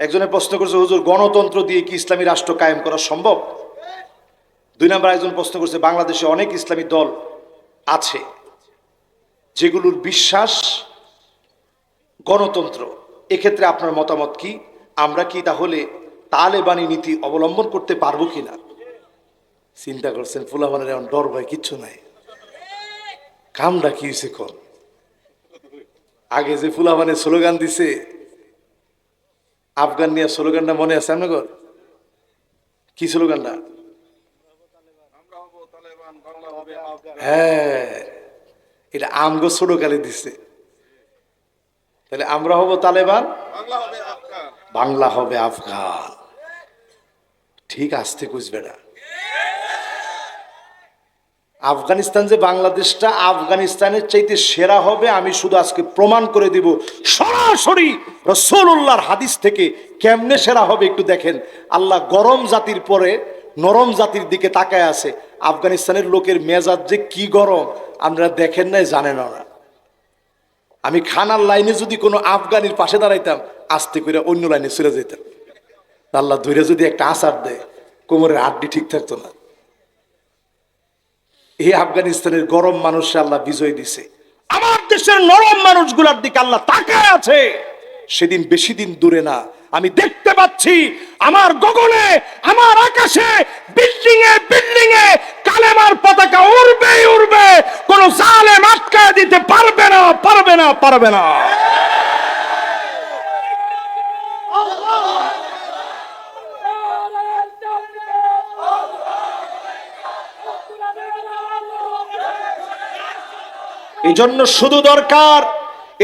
একজনে প্রশ্ন করছে, হুজুর, গণতন্ত্র দিয়ে কি ইসলামী রাষ্ট্র কায়েম করা সম্ভব? দুই নম্বর একজন প্রশ্ন করছে, বাংলাদেশে অনেক ইসলামী দল আছে যেগুলোর বিশ্বাস গণতন্ত্র। এক্ষেত্রে আপনার মতামত কি? আমরা কি তাহলে তালেবানি নীতি অবলম্বন করতে পারব কিনা? চিন্তা করছেন ফুলাবানের এমন ডর ভয় কিচ্ছু নাই। কামটা কি হয়েছে কর আগে যে ফুলাবানে স্লোগান দিছে আফগান নিয়ে স্লোগানটা মনে আছে আপনার? কি স্লোগানটা? হ্যাঁ এটা আমগো ছোট কালে দিছে। তাহলে আমরা হব তালেবান? বাংলা হবে আফগান। ঠিক আসতে খুঁজবে না। আফগানিস্তান যে বাংলাদেশটা আফগানিস্তানের চাইতে সেরা হবে, আমি শুধু আজকে প্রমাণ করে দিব, সরাসরি রসুল্লাহর হাদিস থেকে কেমনে সেরা হবে একটু দেখেন। আল্লাহ গরম জাতির পরে নরম জাতির দিকে তাকায় আছে, আফগানিস্তানের লোকের মেজাজ যে কি গরম আপনারা দেখেন নাই, জানেন না আমি খানার লাইনে যদি কোনো আফগানির পাশে দাঁড়াইতাম, আস্তে করে অন্য লাইনে চলে যেতাম। আল্লাহ ধরে যদি একটা আচার দেয়, কোমরের হাড্ডি ঠিক থাকতো না। এই আফগানিস্তানের গরম মানুষে আল্লাহ বিজয় দিছে। আমার দেশের নরম মানুষগুলার দিকে আল্লাহ তাকায় আছে। সেদিন বেশি দিন দূরে না। আমি দেখতে পাচ্ছি আমার গগনে, আমার আকাশে বিল্ডিং এ বিল্ডিং এ কালেমার পতাকা উড়বে উড়বে। কোন জালেম আটকায় দিতে পারবে না পারবে না পারবে না। এজন্য শুধু দরকার,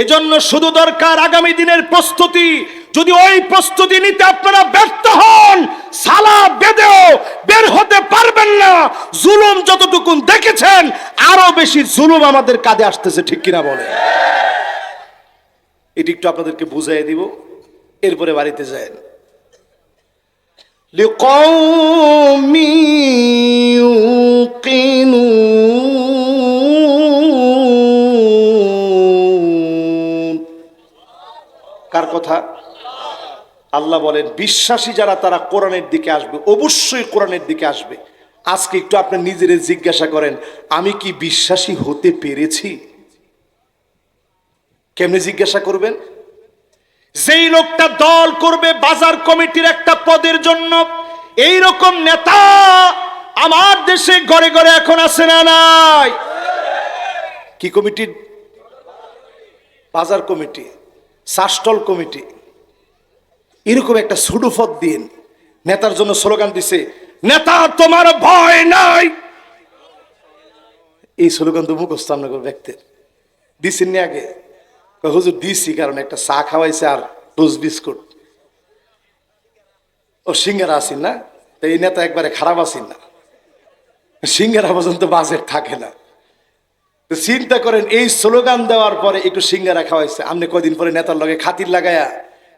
এজন্য শুধু দরকার আগামী দিনের প্রস্তুতি। যদি ওই প্রস্তুতি নিতে আপনারা ব্যর্থ হন, সালা বেদেও বের হতে পারবেন না। জুলুম যতটুকু দেখেছেন, আরও বেশি জুলুম আমাদের কাজে আসতেছে, ঠিক কিনা বলে এটি একটু আপনাদেরকে বুঝাই দিব, এরপরে বাড়িতে যায় লিকৌমি আল্লাহ বলেন, বিশ্বাসী যারা তারা কোরআনের দিকে আসবে, অবশ্যই কোরআনের দিকে আসবে। আজকে একটু আপনি নিজের জিজ্ঞাসা করেন, আমি কি বিশ্বাসী হতে পেরেছি? কেমনে জিজ্ঞাসা করবেন? যেই লোকটা দল করবে, বাজার কমিটির একটা পদের জন্য এই রকম নেতা আমার দেশে ঘরে ঘরে এখন আছে না নাই। কি কমিটির বাজার কমিটি সাস্টল কমিটি। এরকম একটা সুডুফত দিন। নেতার জন্য স্লোগান দিছে, নেতা, তোমার ভয় নাই। এই স্লোগান তো মুখস্থ আপনার ব্যক্তির। দিছেন নি আগে? হুজুর, দিছি, কারণ একটা চা খাওয়াইছে আর টোস্ট বিস্কুট। ও সিঙ্গারা আসিন না? তো এই নেতা একবারে খারাপ আসিন না। সিঙ্গারা পর্যন্ত বাজেট থাকে না। তো চিন্তা করেন, এই স্লোগান দেওয়ার পরে একটু সিঙ্গারা খাওয়াইছে। আপনি কদিন পরে নেতার লগে খাতির লাগায়া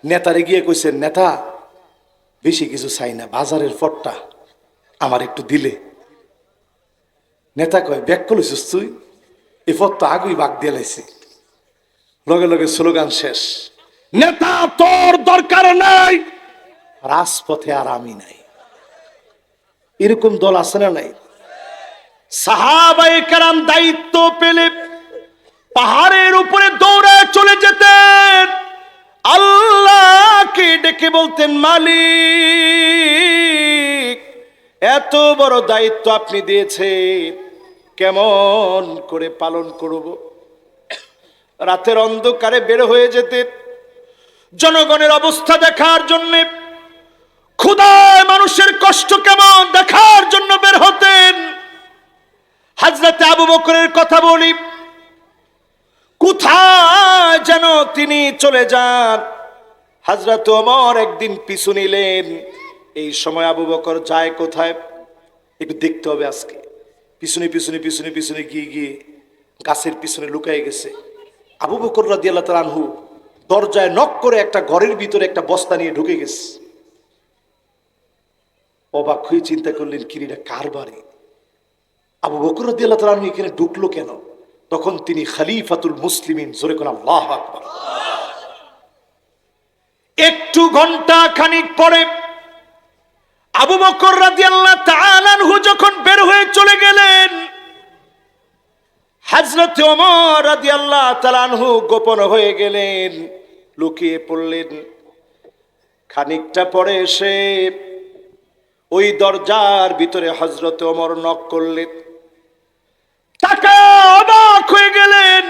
নেতারে গিয়ে কইছেন নেতা, বেশি কিছু চাই না, বাজারের ফটটা আমার একটু দিলে। নেতা কয় ব্যাক করছিস তুই? এ তো আগুই বাগ দিয়ে লাইছি। লগে লগে স্লোগান শেষ, নেতা, তোর দরকার নাই, রাজপথে আর আমি নাই। এরকম দল আছে না নাই? সাহাবায়ে কেরাম দায়িত্ব পেলে পাহাড়ের ডেকে বলতেন, মালিক, এত বড় দায়িত্ব আপনি দিয়েছেন, কেমন করে পালন করব? রাতের অন্ধকারে বের হয়ে যেতেন জনগণের অবস্থা দেখার জন্যে ক্ষুদায় মানুষের কষ্ট কেমন দেখার জন্য বের হতেন। হাজরাতে আবু বকরের কথা বলি, কোথায় যেন তিনি চলে যান? হাজরত ওমর একদিন পিছু নিলেন। এই সময় আবু বকর যায় কোথায়? একটু দেখতে হবে আজকে। পিছনে পিছনে পিছনে পিছনে গিয়ে গিয়ে গাছের পিছনে লুকাই গেছে। আবু বকর রাদিয়াল্লাহু তাআলা আনহু দরজায় নক করে একটা ঘরের ভিতরে একটা বস্তা নিয়ে ঢুকে গেছে। অবাক হয়ে চিন্তা করলেন কিরিটা কার বাড়ি? আবু বকর রাদিয়াল্লাহু তাআলা আনহু এখানে ঢুকলো কেন? তখন তিনি খলিফাতুল মুসলিমিন, জোরে কোন আল্লাহ আকবার। একটু ঘণ্টা খানিক পরে আবু বকর রাদিয়াল্লাহু তাআলা আনহু যখন বের হয়ে চলে গেলেন, হযরত ওমর রাদিয়াল্লাহু তাআলা আনহু গোপন হয়ে গেলেন, লুকিয়ে পড়লেন। খানিকটা পরে এসে ওই দরজার ভিতরে হযরত ওমর নক করলেন। টাকা অবাক হয়ে গেলেন।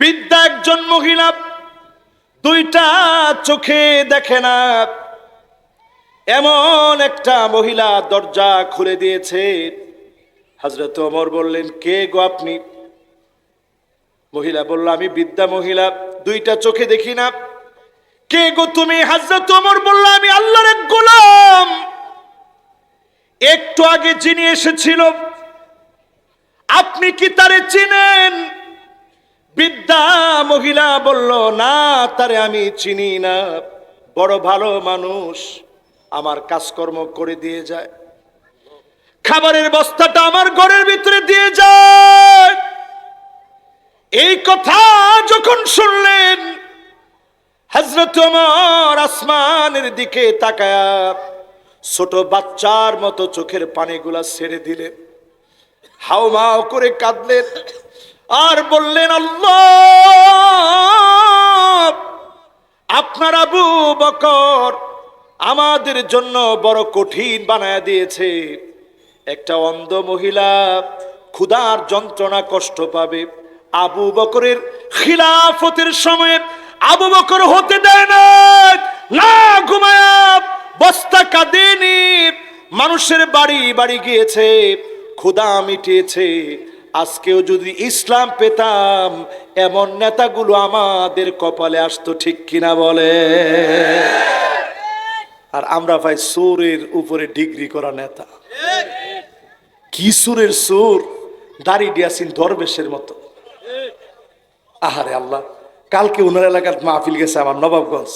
বিদ্যা একজন মহিলা দুইটা চোখে দেখে না। এমন একটা মহিলা দরজা খুলে দিয়েছে। হজরত অমর বললেন, কে গো আপনি? মহিলা বলল, আমি বিদ্যা মহিলা, দুইটা চোখে দেখি না। কে গো তুমি? হজরত অমর বলল, আমি আল্লাহর এক গোলাম। একটু আগে যিনি এসেছিল, আপনি কি তারে চিনেন? বিদ্যা মহিলা বলল, না, তারে আমি চিনি না। বড় ভালো মানুষ, আমার কাজকর্ম করে দিয়ে যায়। খাবারের বস্তাটা আমার ঘরের ভিতরে দিয়ে যায়। এই কথা যখন শুনলেন হজরত ওমর আসমানের দিকে তাকায়া ছোট বাচ্চার মতো চোখের পানিগুলা ছেড়ে দিলেন। হাওমাও করে কাঁদলেন। আর বললেন, আল্লাহ, আপনার আবু বকর আমাদের জন্য বড় কঠিন বানায় দিয়েছে। একটা অন্ধ মহিলা ক্ষুধার যন্ত্রণা কষ্ট পাবে। আবু বকরের খিলাফতের সময় আবু বকর হতে দেয় না। না ঘুমায়া বস্তা কাঁদেনি মানুষের বাড়ি বাড়ি গিয়েছে, ক্ষুধা মিটিয়েছে। আজকেও যদি ইসলাম পেতাম, এমন নেতাগুলো আমাদের কপালে আসতো ঠিক কিনা বলে? আর আমরা ভাই সুরের উপরে ডিগ্রি করা নেতা। কি সুরের সুর? দাড়ি দিয়াছিন দরবেশের মতো। আহারে আল্লাহ, কালকে ওনার এলাকার মাহফিল গেছে আমার নবাবগঞ্জ।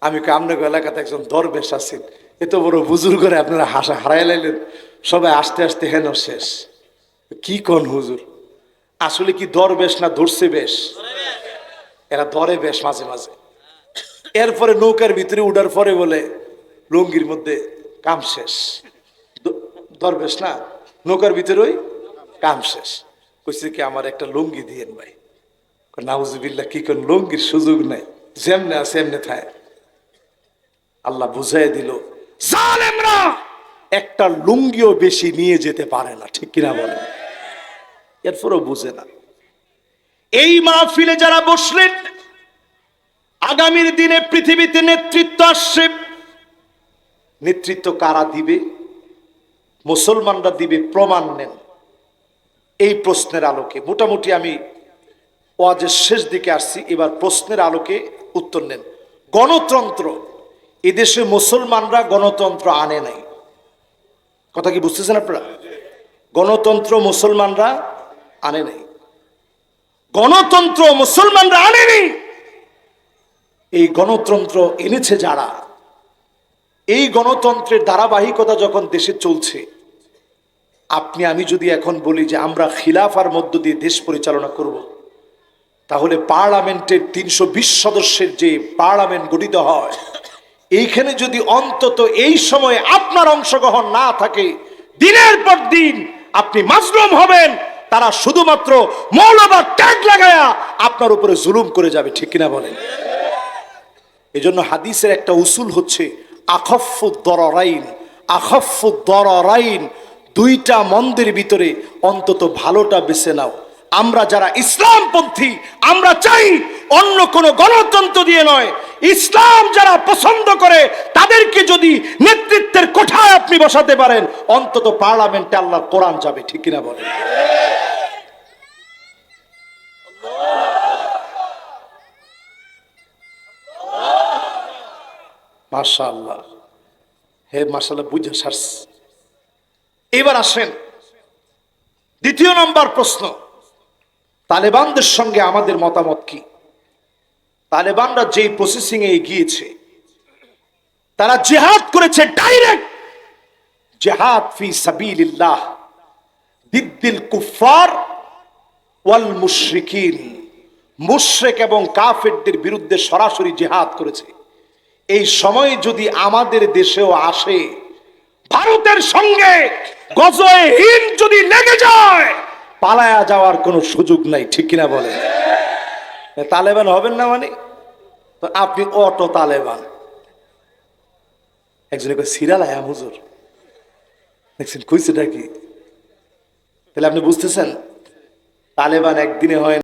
আমি কামনগর এলাকাতে একজন দরবেশ আছেন? এত বড় বুজুর্গরে আপনারা হাসা হারাই লাইলেন। সবাই আস্তে আস্তে হেন শেষ। কি কন হুজুর? আসলে কি দরবেশ না ধরছে বেশ? এরা ধরে বেশ মাঝে মাঝে। এরপরে নৌকার ভিতরে উঠার পরে বলে, লুঙ্গির মধ্যে কাম শেষ। দরবেশ না? নৌকার ভিতরে ওই কাম শেষ। কইছে কি, আমার একটা লুঙ্গি দিয়েন ভাই। নাউজুবিল্লাহ, কি কোন লুঙ্গির সুযোগ নাই। যেমনে আছে, এমনি থায়। আল্লাহ বুঝাই দিল, জালেমরা একটা লুঙ্গিও বেশি নিয়ে যেতে পারে না, ঠিক কিনা বলে? এরপরও বুঝে না। এই মাহফিলে যারা বসলেন, আগামীর দিনে পৃথিবীতে নেতৃত্ব আসছে। নেতৃত্ব কারা দিবে? মুসলমানরা দিবে প্রমাণ নেন। এই প্রশ্নের আলোকে। মোটামুটি আমি ওয়াজের শেষ দিকে আসছি, এবার প্রশ্নের আলোকে উত্তর নেন। গণতন্ত্র। এদেশে মুসলমানরা গণতন্ত্র আনে নাই। কথা কি বুঝতেছেন আপনারা গণতন্ত্র মুসলমানরা আনে নাই গণতন্ত্র মুসলমানরা আনেনি এই গণতন্ত্র এনেছে যারা, এই গণতন্ত্রের ধারাবাহিকতা যখন দেশে চলছে, আপনি, আমি যদি এখন বলি যে আমরা খিলাফার মধ্য দিয়ে দেশ পরিচালনা করব। তাহলে পার্লামেন্টের তিনশো বিশ সদস্যের যে পার্লামেন্ট গঠিত হয় এইখানে যদি অন্তত এই সময়ে আপনার অংশগ্রহণ না থাকে, দিনের পর দিন আপনি মাজলুম হবেন, তারা শুধুমাত্র মৌলবাদ ট্যাগ লাগায়া আপনার উপরে জুলুম করে যাবে, ঠিক কিনা বলেন? এজন্য হাদিসের একটা উসুল হচ্ছে, আখফু দরাইন আখফু দরাইন দুইটা মন্দের ভিতরে অন্তত ভালোটা বেছে নাও। আমরা যারা ইসলামপন্থী, আমরা চাই অন্য কোনো গণতন্ত্র দিয়ে নয়। ইসলাম যারা পছন্দ করে, তাদেরকে যদি নেতৃত্বের কোঠায় আপনি বসাতে পারেন, অন্তত পার্লামেন্টে আল্লাহ কোরআন যাবে, ঠিক কিনা বলেন? মাশাআল্লাহ। হে মাশাআল্লাহ, বুঝে সারস এবার আসেন। দ্বিতীয় নম্বর প্রশ্ন। তালেবানদের সঙ্গে আমাদের মতামত কি? তালেবানরা যেই প্রসেসিং এ এগিয়েছে, তারা জেহাদ করেছে ডাইরেক্ট জেহাদ ফি সাবিলিল্লাহ, দিদ্দিল কুফার ওয়াল মুশরিকিন। মুশরিক এবং কাফেরদের বিরুদ্ধে সরাসরি জেহাদ করেছে। এই সময় যদি আমাদের দেশেও আসে, ভারতের সঙ্গে গজয়ে হিন যদি লেগে যায় পালায়া যাওয়ার কোনো সুযোগ নাই, ঠিক কিনা বলে তালেবান হবেন না মানে? আপনি অটো তালেবান। একজনে কয়, সিরাল আয়াম হুজুর। দেখছেন, কইছেটা কি? তাহলে আপনি বুঝতেছেন, তালেবান একদিনে হয়।